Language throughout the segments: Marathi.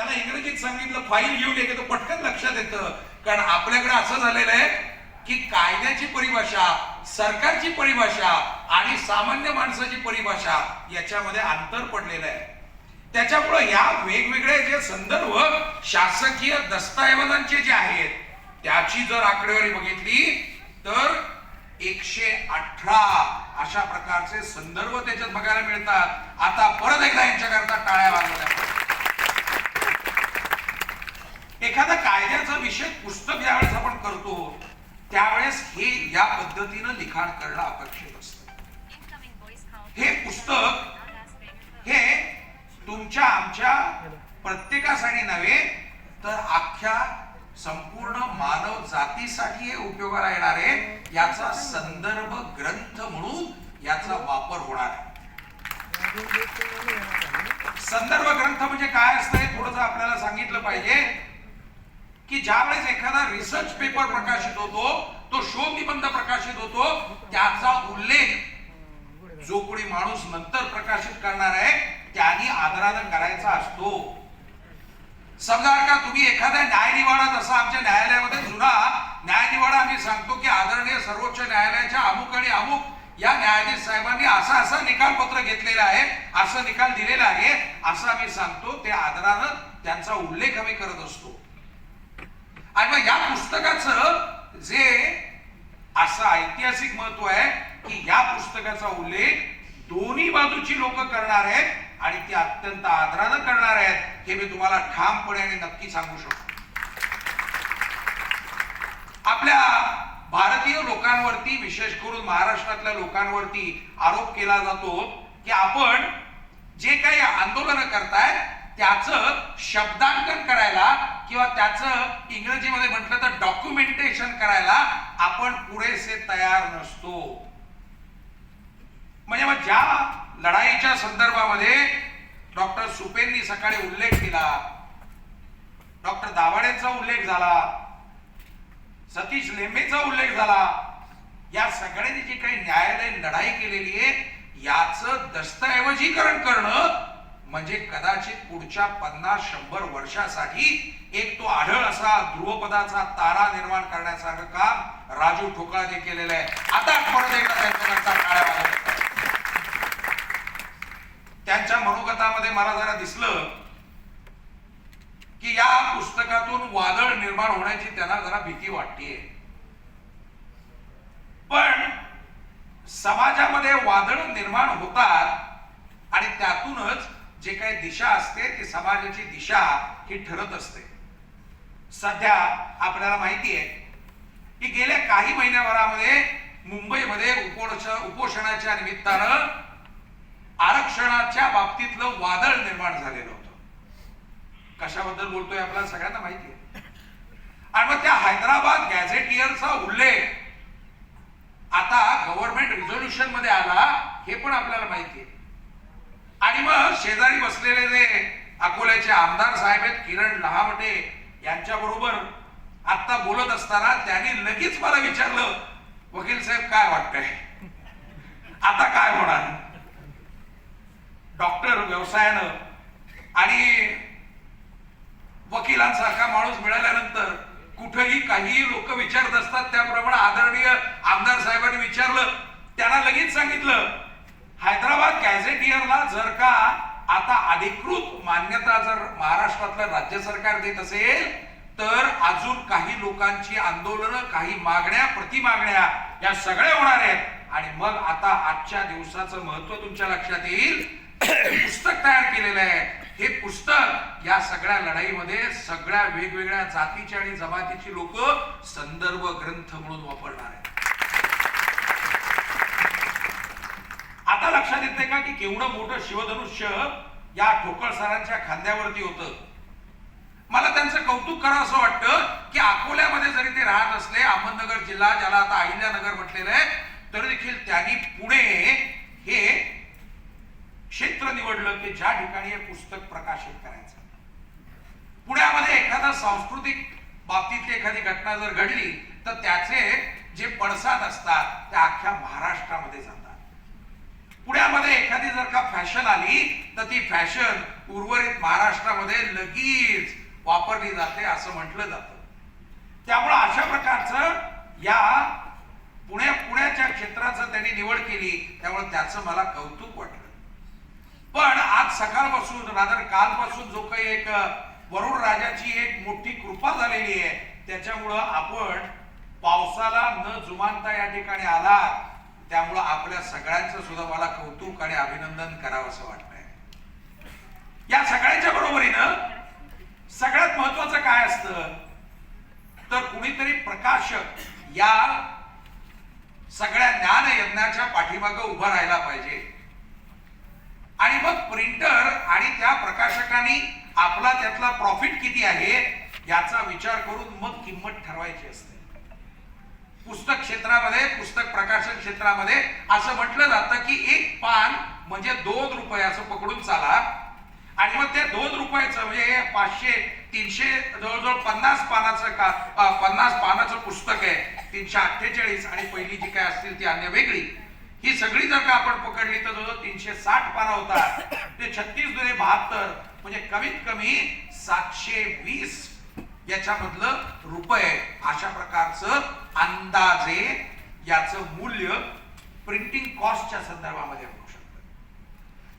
त्याला इंग्रजीत सांगितलं फाईल घेऊन ये तो पटकन लक्षात येतं. कारण आपल्याकडे असं झालेलं आहे की कायद्याची परिभाषा सरकारची परिभाषा आणि सामान्य माणसाची परिभाषा याच्यामध्ये अंतर पडलेलं आहे. त्याच्यामुळं या वेगवेगळे जे संदर्भ शासकीय दस्तऐवजांचे जे आहेत त्याची जर आकडेवारी बघितली तर एकशे अठरा अशा प्रकारचे संदर्भ त्याच्यात बघायला मिळतात. आता परत एकदा यांच्याकरता टाळ्या वाजवल्या. एखादा कायद्याचा विषय पुस्तक ज्यावेळेस आपण करतो त्यावेळेस हे या पद्धतीनं लिखाण करणं अपेक्षित असतं. हे पुस्तक हे तुमच्या आमच्या प्रत्येकासाठी नव्हे तर अख्ख्या संपूर्ण मानव जातीसाठी हे उपयोगाला येणार आहे. याचा संदर्भ ग्रंथ म्हणून याचा वापर होणार आहे. संदर्भ ग्रंथ म्हणजे काय असतंय थोडस आपल्याला सांगितलं पाहिजे. की ज्यावेळेस एखादा रिसर्च पेपर प्रकाशित होतो तो शोध निबंध प्रकाशित होतो त्याचा उल्लेख जो कोणी माणूस नंतर प्रकाशित करणार आहे त्यांनी आदरानं करायचा असतो. समजा का तुम्ही एखाद्या न्यायनिवाडा जसा आमच्या न्यायालयामध्ये जुना न्यायनिवाडा आम्ही सांगतो की आदरणीय सर्वोच्च न्यायालयाच्या अमुक आणि अमुक या न्यायाधीश साहेबांनी असा असा निकाल पत्र घेतलेला आहे असं निकाल दिलेला आहे असं आम्ही सांगतो ते आदरानं त्यांचा उल्लेख आम्ही करत असतो. आणि मग या पुस्तकाचं जे असं ऐतिहासिक महत्त्व आहे की या पुस्तकाचा उल्लेख दोन्ही बाजूची लोक करणार आहेत आणि ती अत्यंत आदरानं करणार आहेत हे मी तुम्हाला ठामपणे आणि नक्की सांगू शकतो. आपल्या भारतीय लोकांवरती विशेष करून महाराष्ट्रातल्या लोकांवरती आरोप केला जातो की आपण जे काही आंदोलन करतायत त्याचं शब्दांकन करायला किंवा त्याचं इंग्रजीमध्ये म्हटलं तर डॉक्युमेंटेशन करायला आपण पुरेसे तयार नसतो. म्हणजे मग ज्या लढाईच्या संदर्भामध्ये डॉक्टर सुपेंनी सकाळी उल्लेख केला डॉक्टर दाभाडेचा उल्लेख झाला सतीश लेंबेचा उल्लेख झाला या सगळ्यांनी जी काही न्यायालयीन लढाई केलेली आहे याचं दस्तऐवजीकरण करणं म्हणजे कदाचित पुढच्या पन्नास शंभर वर्षासाठी एक तो आढळ असा ध्रुवपदाचा तारा निर्माण करण्यासारखं काम राजू ठोकळाने केलेलं आहे. आता परत एकदा टाळ्या त्यांच्या मनोगतामध्ये मला जरा दिसलं की या पुस्तकातून वादळ निर्माण होण्याची त्यांना जरा भीती वाटतेय. पण समाजामध्ये वादळ निर्माण होतात आणि त्यातूनच जे काही दिशा असते ती समाजाची दिशा ही ठरत असते. सध्या आपल्याला माहिती आहे की गेल्या काही महिन्याभरामध्ये मुंबईमध्ये उपोष उपोषणाच्या निमित्तानं आरक्षणाच्या बाबतीतलं वादळ निर्माण झालेलं होतं. कशाबद्दल बोलतोय आपल्याला सगळ्यांना माहिती आहे. आणि मग त्या हैदराबाद गॅझेटियरचा उल्लेख आता गव्हर्नमेंट रिझोल्युशनमध्ये आला हे पण आपल्याला माहिती आहे. आणि मग शेजारी बसलेले जे अकोल्याचे आमदार साहेब आहेत किरण लहामटे यांच्या बरोबर आता बोलत असताना त्यांनी लगेच मला विचारलं वकील साहेब काय वाटतंय? आता काय होणार? डॉक्टर व्यवसायानं आणि वकिलांसारखा माणूस मिळाल्यानंतर कुठेही काहीही लोक विचारत असतात. त्याप्रमाणे आदरणीय आमदार साहेबांनी विचारलं त्यांना लगेच सांगितलं हैदराबाद गॅझेटियरला जर का आता अधिकृत मान्यता जर महाराष्ट्रातलं राज्य सरकार देत असेल तर अजून काही लोकांची आंदोलनं काही मागण्या प्रतिमागण्या या सगळ्या होणार आहेत. आणि मग आता आजच्या दिवसाचं महत्त्व तुमच्या लक्षात येईल. पुस्तक तयार केलेलं आहे. हे पुस्तक या सगळ्या लढाईमध्ये सगळ्या वेगवेगळ्या जातीची आणि जमातीची लोक संदर्भ ग्रंथ म्हणून वापरणार आहेत. तुम्हाला लक्षात येते का की केवढं मोठं शिवधनुष्य या ठोकळ सरांच्या खांद्यावरती होतं? मला त्यांचं कौतुक करा असं वाटतं की अकोल्यामध्ये जरी ते राहत असले अहमदनगर जिल्हा ज्याला आता अहिल्यानगर म्हटलेलं आहे तरी देखील त्यांनी पुणे हे क्षेत्र निवडलं की ज्या ठिकाणी हे पुस्तक प्रकाशित करायचं. पुण्यामध्ये एखादा सांस्कृतिक बाबतीतली एखादी घटना जर घडली तर त्याचे जे पडसाद असतात ते अख्ख्या महाराष्ट्रामध्ये जातात. पुण्यामध्ये एखादी जर का फॅशन आली तर ती फॅशन उर्वरित महाराष्ट्रामध्ये लगेच वापरली जाते असं म्हटलं जातं. त्यामुळं अशा प्रकारचं या पुण्या पुण्याच्या क्षेत्राचं त्यांनी निवड केली त्यामुळे त्याचं मला कौतुक वाटलं. पण आज सकाळपासून रादर कालपासून जो काही एक वरुण राजाची एक मोठी कृपा झालेली आहे त्याच्यामुळं आपण पावसाला न जुमानता या ठिकाणी आलात. त्यामुळं आपल्या सगळ्यांचं सुद्धा मला कौतुक आणि अभिनंदन करावं असं वाटतंय. या सगळ्यांच्या बरोबरीनं सगळ्यात महत्वाचं काय असतं? तर कुणीतरी प्रकाशक या सगळ्या ज्ञान यज्ञाच्या पाठीमागं उभा राहायला पाहिजे. आणि मग प्रिंटर आणि त्या प्रकाशकाने आपला त्यातला प्रॉफिट किती आहे याचा विचार करून मग किंमत ठरवायची असते. पुस्तक क्षेत्रामध्ये पुस्तक प्रकाशन क्षेत्रामध्ये असं म्हटलं जातं की एक पान म्हणजे दोन रुपयाचं पकडून चाला. आणि मग ते दोन रुपयाचं म्हणजे हे पाचशे तीनशे जवळजवळ पन्नास पानाचं का पन्नास पानाचं पुस्तक आहे. तीनशे अठ्ठेचाळीस आणि पहिली जी काय असतील ती अन्य वेगळी. ही सगळी जर का आपण पकडली तर जवळजवळ तीनशे साठ पानं होतात. ते छत्तीस दुने बहात्तर म्हणजे कमीत कमी सातशे वीस याच्यामधलं रुपये अशा प्रकारचं अंदाजे याचं मूल्य प्रिंटिंग कॉस्टच्या संदर्भामध्ये होऊ शकतं.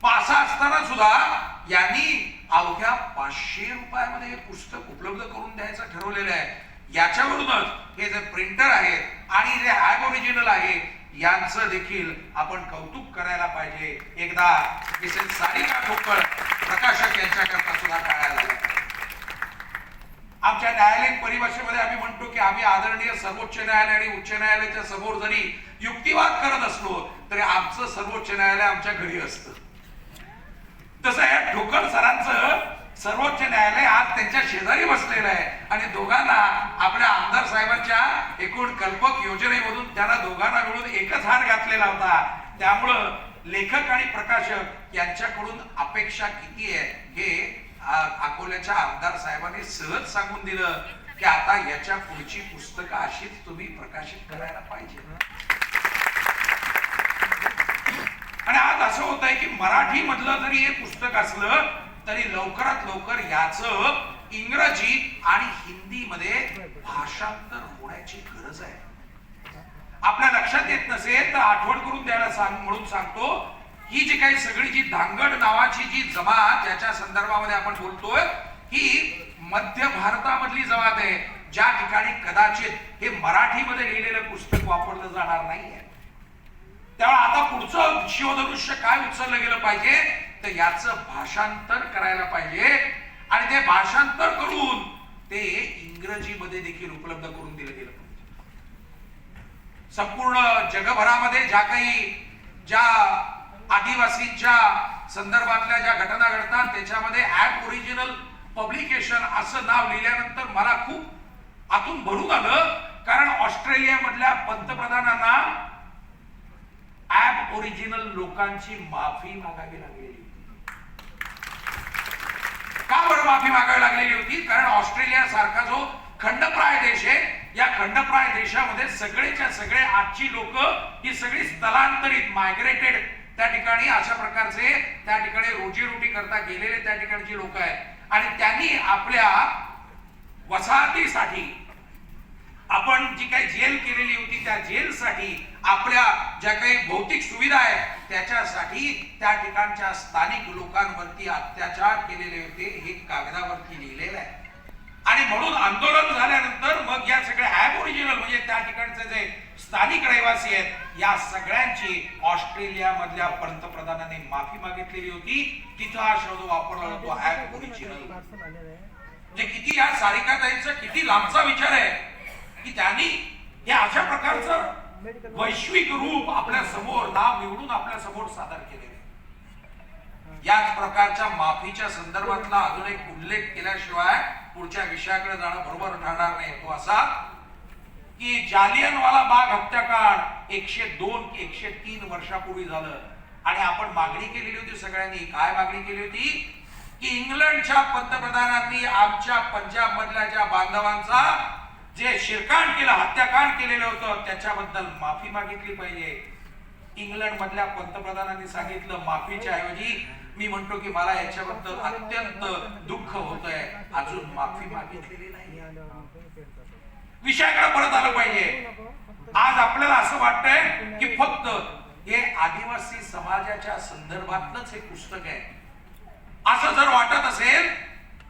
मग असं असताना सुद्धा यांनी अवघ्या पाचशे रुपयामध्ये हे पुस्तक उपलब्ध करून द्यायचं ठरवलेलं आहे. याच्यावरूनच हे जे प्रिंटर आहेत आणि जे ॲब ओरिजिनल आहे यांचं देखील आपण कौतुक करायला पाहिजे. एकदा मिसेस सारिका ठोकळ प्रकाशक यांच्याकरता सुद्धा टाळायला लागलं. आमच्या न्यायालयीन परिभाषेमध्ये आम्ही म्हणतो की आम्ही आदरणीय सर्वोच्च न्यायालय आणि उच्च न्यायालयाच्या समोर जरी युक्तिवाद करत असलो तरी आमचं सर्वोच्च न्यायालय आमच्या घरी असतं. तसं या ठोकर सरांचं सर्वोच्च न्यायालय आज त्यांच्या शेजारी बसलेलं आहे आणि दोघांना आपल्या आमदार साहेबांच्या एकूण कल्पक योजनेमधून त्यांना दोघांना मिळून एकच हार घातलेला होता. त्यामुळं लेखक आणि प्रकाशक यांच्याकडून अपेक्षा किती आहे हे अकोल्याच्या आमदार साहेबांनी सहज सांगून दिलं की आता याच्या पुढची पुस्तकं अशीच तुम्ही प्रकाशित करायला पाहिजे. आणि आज असं होत आहे की मराठी मधलं जरी हे पुस्तक असलं तरी लवकरात लवकर याच इंग्रजी आणि हिंदी मध्ये भाषांतर होण्याची गरज आहे. आपल्या लक्षात येत नसेल तर आठवण करून द्यायला सांग म्हणून सांगतो ही जी काही सगळी जी धांगड नावाची जी जमात ज्याच्या संदर्भामध्ये आपण बोलतोय ही मध्य भारतामधली जमात आहे. ज्या ठिकाणी कदाचित हे मराठीमध्ये लिहिलेलं पुस्तक वापरलं जाणार नाहीये. त्यामुळे आता पुढचं शिवधनुष्य काय उचललं गेलं पाहिजे? तर याचं भाषांतर करायला पाहिजे. आणि ते भाषांतर करून ते इंग्रजीमध्ये देखील उपलब्ध करून दिलं गेलं पाहिजे. संपूर्ण जगभरामध्ये ज्या काही ज्या आदिवासींच्या संदर्भातल्या ज्या घटना घडतात त्याच्यामध्ये ऍप ओरिजिनल पब्लिकेशन असं नाव लिहिल्यानंतर मला खूप आतून भरून आलं. कारण ऑस्ट्रेलियामधल्या पंतप्रधानांना ऍप ओरिजिनल लोकांची माफी मागावी लागलेली का बरं माफी मागावी लागलेली होती? कारण ऑस्ट्रेलिया सारखा जो खंडप्राय देश आहे या खंडप्राय देशामध्ये सगळेच्या सगळे आजची लोक ही सगळी स्थलांतरित मायग्रेटेड त्या ठिकाणी अशा प्रकारचे त्या ठिकाणी रोजीरोटी करता गेलेले त्या ठिकाणची लोक आहेत. आणि त्यांनी आपल्या वसाहतीसाठी आपण जी काही जेल केलेली होती त्या जेलसाठी आपल्या ज्या काही भौतिक सुविधा आहेत त्याच्यासाठी त्या ठिकाणच्या स्थानिक लोकांवरती अत्याचार केलेले होते हे कागदावरती लिहिलेलं आहे. आणि म्हणून आंदोलन झाल्यानंतर मग या सगळ्या ॲब ओरिजिनल म्हणजे त्या ठिकाणचे जे स्थानिक रहिवासी आहेत या सगळ्यांची ऑस्ट्रेलिया मधल्या पंतप्रधानांनी माफी मागितलेली होती. तिथं हा शब्द वापरला जातो. ॲब ओरिजिनल म्हणजे किती या सारिकाताईंचा किती लांबचा विचार आहे. की त्यांनी हे अशा प्रकारचं वैश्विक रूप आपल्यासमोर नाव निवडून आपल्यासमोर सादर केलेले याच प्रकारच्या माफीच्या संदर्भातला अजून एक उल्लेख केल्याशिवाय पुढच्या विषयाकडे जाणं बरोबर ठरणार नाही. तो असा की जालियनवाला बाग हत्याकांड एकशे दोन एकशे तीन वर्षापूर्वी झालं. आणि आपण मागणी केलेली होती सगळ्यांनी. काय मागणी केली होती? की इंग्लंडच्या पंतप्रधानांनी आमच्या पंजाब मधल्या ज्या बांधवांचा जे शिरकांड केलं हत्याकांड केलेलं होतं त्याच्याबद्दल माफी मागितली पाहिजे. इंग्लंड मधल्या पंतप्रधानांनी सांगितलं माफीच्या ऐवजी मी म्हणतो की मला याच्याबद्दल अत्यंत दुःख होत आहे अजून माफी मागितलेली नाही. विषयाकडे परत आलं पाहिजे. आज आपल्याला असं वाटतंय की फक्त हे आदिवासी समाजाच्या संदर्भातलंच हे पुस्तक आहे. असं जर वाटत असेल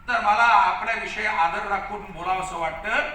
तर मला आपल्याविषयी आदर राखून बोलावं असं वाटतं.